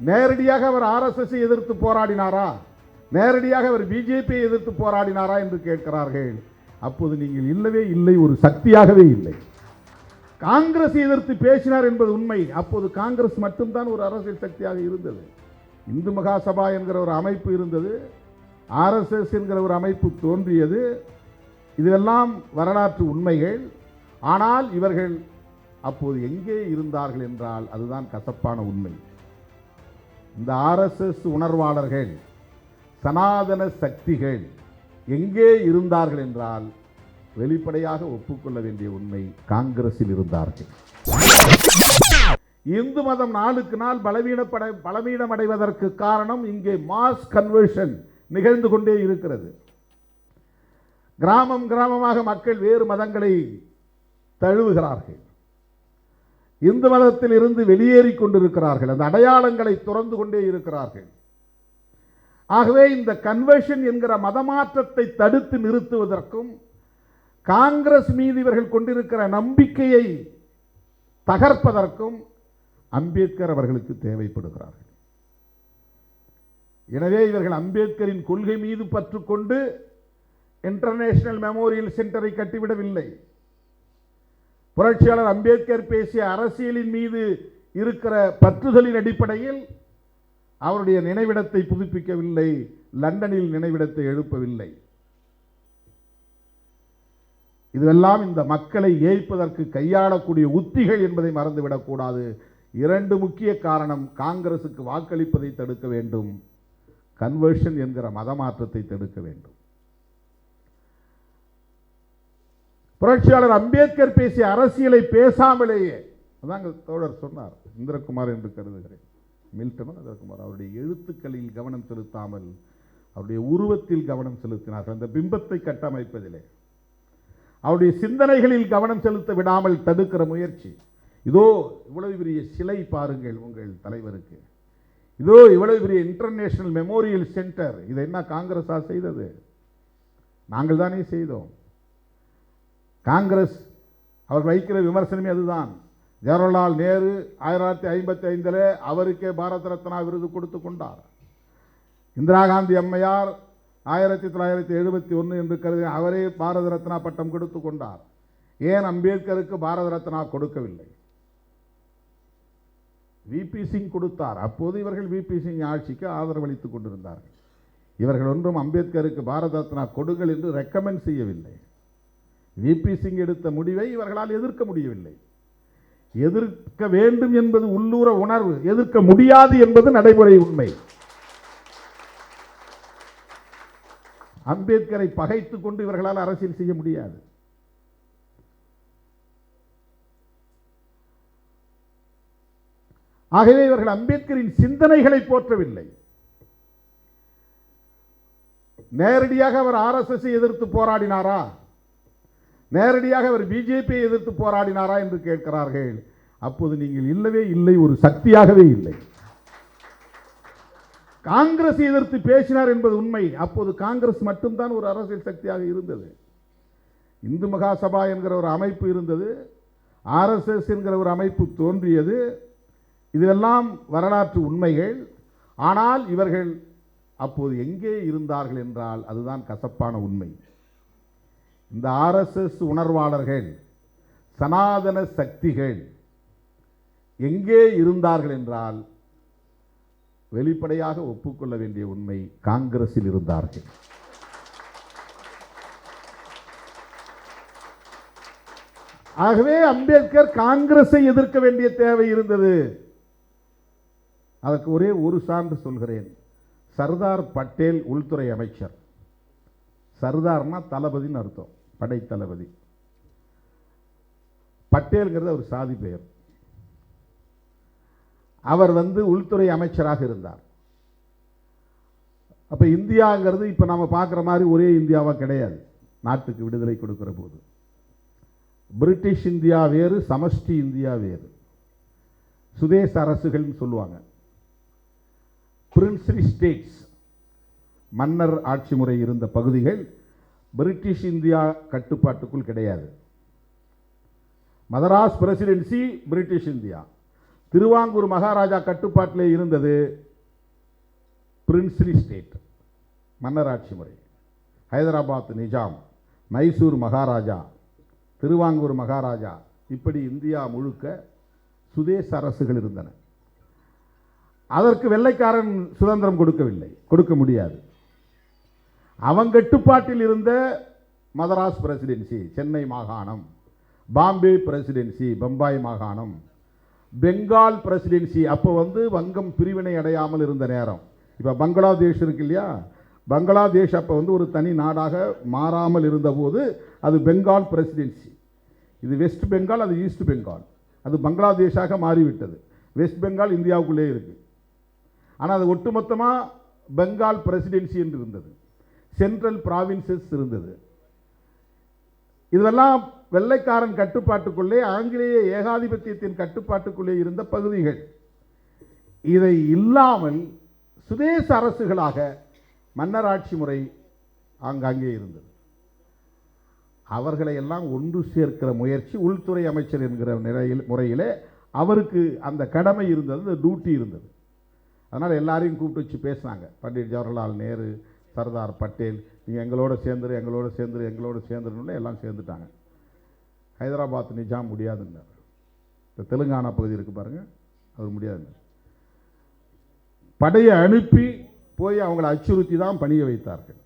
நேரடியாக அவர் ஆர்எஸ்எஸ் எதிர்த்து போராடினாரா? நேரடியாக அவர் பிஜேபியை எதிர்த்து போராடினாரா என்று கேட்கிறார்கள். அப்போது நீங்கள் இல்லவே இல்லை ஒரு சக்தியாகவே இல்லை. காங்கிரஸ் எதிர்த்து பேசினார் என்பது உண்மை. அப்போது காங்கிரஸ் மட்டும்தான் ஒரு அரசியல் சக்தியாக இருந்தது. இந்து மகாசபா என்கிற ஒரு அமைப்பு இருந்தது. ஆர்எஸ்எஸ் என்கிற ஒரு அமைப்பு தோன்றியது. இதெல்லாம் வரலாற்று உண்மைகள். ஆனால் இவர்கள் அப்போது எங்கே இருந்தார்கள் என்றால் அதுதான் கசப்பான உண்மை. இந்த ஆர்எஸ்எஸ் உணர்வாளர்கள் சனாதன சக்திகள் எங்கே இருந்தார்கள் என்றால் வெளிப்படையாக ஒப்புக்கொள்ள வேண்டிய உண்மை காங்கிரஸில் இருந்தார்கள். இந்து மதம் நாளுக்கு நாள் பலவீனப்பட பலவீனமடைவதற்கு காரணம் இங்கே மாஸ் கன்வர்ஷன் நிகழ்ந்து கொண்டே இருக்கிறது. கிராமம் கிராமமாக மக்கள் வேறு மதங்களை தழுவுகிறார்கள். இந்து மதத்தில் இருந்து வெளியேறி கொண்டிருக்கிறார்கள். அந்த அடையாளங்களை துறந்து கொண்டே இருக்கிறார்கள். ஆகவே இந்த கன்வர்ஷன் என்கிற மதமாற்றத்தை தடுத்து நிறுத்துவதற்கும் காங்கிரஸ் மீது இவர்கள் கொண்டிருக்கிற நம்பிக்கையை தகர்ப்பதற்கும் அம்பேத்கர் அவர்களுக்கு தேவைப்படுகிறார்கள். எனவே இவர்கள் அம்பேத்கரின் கொள்கை மீது பற்றுக்கொண்டு இன்டர்நேஷனல் மெமோரியல் சென்டரை கட்டிவிடவில்லை. புரட்சியாளர் அம்பேத்கர் பேசிய அரசியலின் மீது இருக்கிற பற்றுதலின் அடிப்படையில் அவருடைய நினைவிடத்தை புதுப்பிக்கவில்லை லண்டனில் நினைவிடத்தை எழுப்பவில்லை. இதுவெல்லாம் இந்த மக்களை ஏய்ப்பதற்கு கையாளக்கூடிய உத்திகள் என்பதை மறந்துவிடக்கூடாது. இரண்டு முக்கிய காரணம் காங்கிரசுக்கு வாக்களிப்பதை தடுக்க வேண்டும். கன்வர்ஷன் என்கிற மதமாற்றத்தை தடுக்க வேண்டும். புரட்சியாளர் அம்பேத்கர் பேசிய அரசியலை பேசாமலேயே. அதாங்க தோழர் சொன்னார். இந்திரகுமார் என்று கருதுகிறேன். மில்டனும் இந்திரகுமார் அவருடைய எழுத்துக்களில் கவனம் செலுத்தாமல் அவருடைய உருவத்தில் கவனம் செலுத்தினார்கள். அந்த பிம்பத்தை கட்டமைப்பதிலே. அவருடைய சிந்தனைகளில் கவனம் செலுத்த விடாமல் தடுக்கிற முயற்சி. இதோ இவ்வளவு பெரிய சிலை பாருங்கள் உங்கள் தலைவருக்கு. இதோ இவ்வளவு பெரிய இன்டர்நேஷனல் மெமோரியல் சென்டர் இதை என்ன காங்கிரஸாக செய்தது? நாங்கள் தானே செய்தோம். காங்கிரஸ் அவர் வைக்கிற விமர்சனமே அதுதான். ஜவஹர்லால் நேரு ஆயிரத்தி தொள்ளாயிரத்தி ஐம்பத்தி ஐந்தில் அவருக்கே பாரத ரத்னா விருது கொடுத்து கொண்டார். இந்திரா காந்தி அம்மையார் ஆயிரத்தி தொள்ளாயிரத்தி எழுபத்தி ஒன்று என்று கருதி அவரே பாரத ரத்னா பட்டம் கொடுத்து கொண்டார். ஏன் அம்பேத்கருக்கு பாரத ரத்னா கொடுக்கவில்லை? விபி சிங் கொடுத்தார். அப்போது இவர்கள் விபி சிங் ஆட்சிக்கு ஆதரவளித்துக் கொண்டிருந்தார்கள். இவர்கள் ஒன்றும் அம்பேத்கருக்கு பாரத ரத்னா கொடுங்கள் என்று ரெக்கமெண்ட் செய்யவில்லை. விபி சிங் எடுத்த முடிவை இவர்களால் எதிர்க்க முடியவில்லை. எதிர்க்க வேண்டும் என்பது உள்ளூர உணர்வு. எதிர்க்க முடியாது என்பது நடைமுறை உண்மை. அம்பேத்கரை பகைத்துக் கொண்டு இவர்களால் அரசியல் செய்ய முடியாது. ஆகவே இவர்கள் அம்பேத்கரின் சிந்தனைகளை போற்றவில்லை. நேரடியாக அவர் ஆர்எஸ்எஸ்ஸை எதிர்த்து போராடினாரா? நேரடியாக அவர் பிஜேபியை எதிர்த்து போராடினாரா என்று கேட்கிறார்கள். அப்போது நீங்கள் இல்லவே இல்லை ஒரு சக்தியாகவே இல்லை. காங்கிரஸ் எதிர்த்து பேசினார் என்பது உண்மை. அப்போது காங்கிரஸ் மட்டும்தான் ஒரு அரசியல் சக்தியாக இருந்தது. இந்து மகாசபா என்கிற ஒரு அமைப்பு இருந்தது. ஆர்எஸ்எஸ் என்கிற ஒரு அமைப்பு தோன்றியது. இதெல்லாம் வரலாற்று உண்மைகள். ஆனால் இவர்கள் அப்போது எங்கே இருந்தார்கள் என்றால் அதுதான் கசப்பான உண்மை. இந்த ஆர்எஸ்எஸ் உணர்வாளர்கள் சனாதன சக்திகள் எங்கே இருந்தார்கள் என்றால் வெளிப்படையாக ஒப்புக்கொள்ள வேண்டிய உண்மை காங்கிரஸில் இருந்தார்கள். ஆகவே அம்பேத்கர் காங்கிரஸை எதிர்க்க வேண்டிய தேவை இருந்தது. அதற்கு ஒரே ஒரு சான்று சொல்கிறேன். சர்தார் பட்டேல் உள்துறை அமைச்சர். சர்தார்னா தளபதின்னு அர்த்தம். படைத்தளபதி. பட்டேல்ங்கிறது ஒரு சாதி பெயர். அவர் வந்து உள்துறை அமைச்சராக இருந்தார். அப்ப இந்தியாங்கிறது இப்ப நாம பார்க்குற மாதிரி ஒரே இந்தியாவா கிடையாது. நாட்டுக்கு விடுதலை கொடுக்கிற போது. பிரிட்டிஷ் இந்தியா வேறு சமஷ்டி இந்தியா வேறு. சுதேச அரசுகள்னு சொல்லுவாங்க. பிரின்ஸ்லி ஸ்டேட்ஸ் மன்னர் ஆட்சி முறை இருந்த பகுதிகள் பிரிட்டிஷ் இந்தியா கட்டுப்பாட்டுக்குள் கிடையாது. Madras presidency British India Travancore Maharaja கட்டுப்பாட்டிலே இருந்தது பிரின்ஸ்லி ஸ்டேட் மன்னராட்சி முறை. ஹைதராபாத் நிஜாம் மைசூர் மகாராஜா திருவாங்கூர் மகாராஜா. இப்படி இந்தியா முழுக்க சுதேச அரசுகள் இருந்தன. அதற்கு வெள்ளைக்காரன் சுதந்திரம் கொடுக்கவில்லை கொடுக்க முடியாது. அவன் கட்டுப்பாட்டில் இருந்த மதராஸ் பிரசிடென்சி சென்னை மாகாணம் பாம்பே பிரசிடென்சி பம்பாய் மாகாணம் பெங்கால் பிரசிடென்சி அப்போ வந்து வங்கம் பிரிவினை அடையாமல் இருந்த நேரம். இப்போ பங்களாதேஷ் இருக்கு இல்லையா? பங்களாதேஷ் அப்போ வந்து ஒரு தனி நாடாக மாறாமல் இருந்தபோது அது பெங்கால் பிரசிடென்சி. இது வெஸ்ட் பெங்கால் அது ஈஸ்ட் பெங்கால். அது பங்களாதேஷாக மாறிவிட்டது. வெஸ்ட் பெங்கால் இந்தியாவுக்குள்ளே இருக்குது ஆனால் அது ஒட்டுமொத்தமாக பெங்கால் பிரசிடென்சி என்று இருந்தது. சென்ட்ரல் ப்ராவின்சஸ் இருந்தது. இதெல்லாம் வெள்ளைக்காரன் கட்டுப்பாட்டுக்குள்ளே ஆங்கிலேய ஏகாதிபத்தியத்தின் கட்டுப்பாட்டுக்குள்ளே இருந்த பகுதிகள். இதை இல்லாமல் சுதேச அரசுகளாக மன்னராட்சி முறை ஆங்காங்கே இருந்தது. அவர்களை எல்லாம் ஒன்று சேர்க்கிற முயற்சி உள்துறை அமைச்சர் என்கிற நிலையில் முறையிலே அவருக்கு அந்த கடமை இருந்தது டியூட்டி இருந்தது. அதனால் எல்லாரையும் கூப்பிட்டு வச்சு பேசினாங்க. பண்டிட் ஜவஹர்லால் நேரு சர்தார் பட்டேல் நீங்கள் எங்களோட சேர்ந்துரு எங்களோட சேர்ந்துரு எங்களோட சேர்ந்துருன்னு எல்லாம் சேர்ந்துட்டாங்க. ஹைதராபாத் நிஜாம் முடியாதுன்னார். இந்த தெலுங்கானா பகுதி இருக்குது பாருங்கள் அது முடியாது படையை அனுப்பி போய் அவங்களை அச்சுறுத்தி தான் பணிய வைத்தார்கள்.